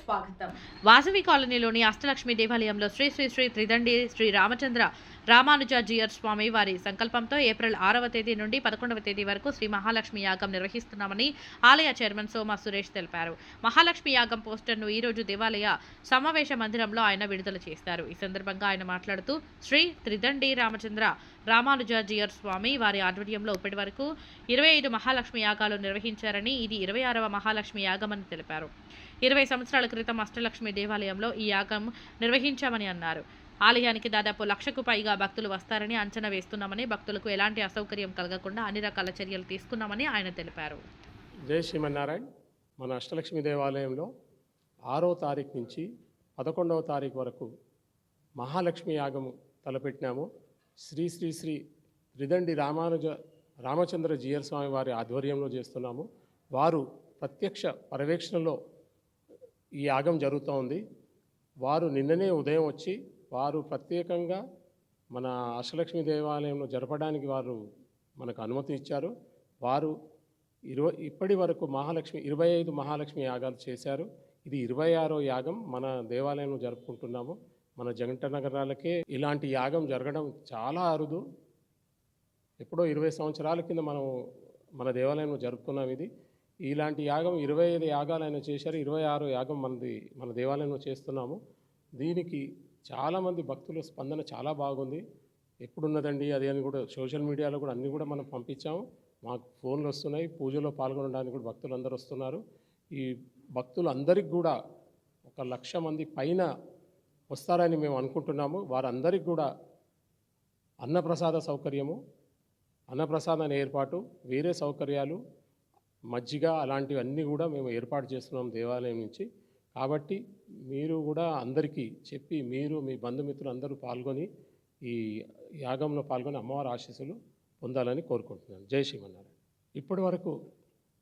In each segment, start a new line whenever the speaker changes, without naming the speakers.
స్వాగతం.
వాసవి కాలనీలోని అష్టలక్ష్మి దేవాలయంలో శ్రీ శ్రీ శ్రీ త్రిదండి శ్రీ రామచంద్ర రామానుజాజీయర్ స్వామి వారి సంకల్పంతో ఏప్రిల్ ఆరవ తేదీ నుండి పదకొండవ తేదీ వరకు శ్రీ మహాలక్ష్మి యాగం నిర్వహిస్తున్నామని ఆలయ చైర్మన్ సోమ సురేష్ తెలిపారు. మహాలక్ష్మి యాగం పోస్టర్ను ఈ రోజు దేవాలయ సమావేశ మందిరంలో ఆయన విడుదల చేస్తారు ఈ సందర్భంగా ఆయన మాట్లాడుతూ శ్రీ త్రిదండి రామచంద్ర రామానుజాజియర్ స్వామి వారి ఆధ్వర్యంలో ఇప్పటి వరకు ఇరవై ఐదు మహాలక్ష్మి యాగాలు నిర్వహించారని ఇది ఇరవై ఆరవ మహాలక్ష్మి యాగమని తెలిపారు. ఇరవై సంవత్సరాల క్రితం అష్టలక్ష్మి దేవాలయంలో ఈ యాగం నిర్వహించామని అన్నారు. ఆలయానికి దాదాపు లక్షకు పైగా భక్తులు వస్తారని అంచనా వేస్తున్నామని భక్తులకు ఎలాంటి అసౌకర్యం కలగకుండా అన్ని రకాల చర్యలు తీసుకున్నామని ఆయన తెలిపారు.
జై శ్రీమన్నారాయణ. మన అష్టలక్ష్మి దేవాలయంలో ఆరో తారీఖు నుంచి పదకొండవ తారీఖు వరకు మహాలక్ష్మి యాగము తలపెట్టినాము. శ్రీ శ్రీ శ్రీ రిదండి రామానుజ రామచంద్ర జీయర్ స్వామి వారి ఆధ్వర్యంలో చేస్తున్నాము. వారు ప్రత్యక్ష పర్యవేక్షణలో ఈ యాగం జరుగుతూ ఉంది. వారు నిన్ననే ఉదయం వచ్చి వారు ప్రత్యేకంగా మన అష్టలక్ష్మి దేవాలయంలో జరపడానికి వారు మనకు అనుమతి ఇచ్చారు. వారు ఇరవై ఇప్పటి వరకు మహాలక్ష్మి ఇరవై ఐదు మహాలక్ష్మి యాగాలు చేశారు. ఇది ఇరవై ఆరో యాగం మన దేవాలయంలో జరుపుకుంటున్నాము. మన జగంట నగరాలకే ఇలాంటి యాగం జరగడం చాలా అరుదు. ఎప్పుడో ఇరవై సంవత్సరాల కింద మనం మన దేవాలయంలో జరుపుకున్నాం ఇది. ఇలాంటి యాగం ఇరవై ఐదు యాగాలు ఆయన చేశారు. ఇరవై ఆరు యాగం మనది మన దేవాలయంలో చేస్తున్నాము. దీనికి చాలామంది భక్తుల స్పందన చాలా బాగుంది. ఎప్పుడున్నదండి అది అని కూడా సోషల్ మీడియాలో కూడా అన్నీ కూడా మనం పంపించాము. మాకు ఫోన్లు వస్తున్నాయి. పూజలో పాల్గొనడానికి కూడా భక్తులు అందరూ వస్తున్నారు. ఈ భక్తులు అందరికి కూడా ఒక లక్ష మంది పైన వస్తారని మేము అనుకుంటున్నాము. వారందరికి కూడా అన్నప్రసాద సౌకర్యము అన్నప్రసాదం ఏర్పాటు వేరే సౌకర్యాలు మజ్జిగ అలాంటివన్నీ కూడా మేము ఏర్పాటు చేస్తున్నాం దేవాలయం నుంచి. కాబట్టి మీరు కూడా అందరికీ చెప్పి మీరు మీ బంధుమిత్రులు అందరూ పాల్గొని ఈ యాగంలో పాల్గొని అమ్మవారి ఆశీస్సులు పొందాలని కోరుకుంటున్నాను. జై శ్రీమన్నారాయణ. ఇప్పటి వరకు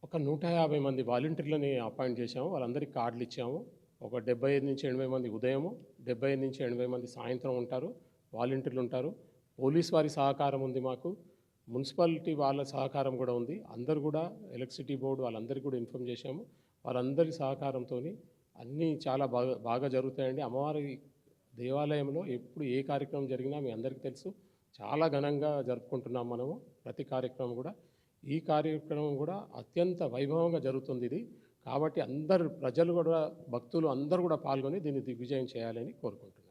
ఒక నూట యాభై మంది వాలంటీర్లని అపాయింట్ చేశాము. వాళ్ళందరికీ కార్డులు ఇచ్చాము. ఒక డెబ్బై ఐదు నుంచి ఎనభై మంది ఉదయము డెబ్బై నుంచి ఎనభై మంది సాయంత్రం ఉంటారు వాలంటీర్లు ఉంటారు. పోలీస్ వారి సహకారం ఉంది మాకు. మున్సిపాలిటీ వాళ్ళ సహకారం కూడా ఉంది. అందరు కూడా ఎలక్ట్రిసిటీ బోర్డు వాళ్ళందరికీ కూడా ఇన్ఫామ్ చేశాము. వాళ్ళందరి సహకారంతో అన్నీ చాలా బాగా బాగా జరుగుతాయండి. అమ్మవారి దేవాలయంలో ఎప్పుడు ఏ కార్యక్రమం జరిగినా మీ అందరికీ తెలుసు. చాలా ఘనంగా జరుపుకుంటున్నాం మనము ప్రతి కార్యక్రమం కూడా. ఈ కార్యక్రమం కూడా అత్యంత వైభవంగా జరుగుతుంది ఇది. కాబట్టి అందరు ప్రజలు కూడా భక్తులు అందరూ కూడా పాల్గొని దీన్ని దిగ్విజయం చేయాలని కోరుకుంటున్నాను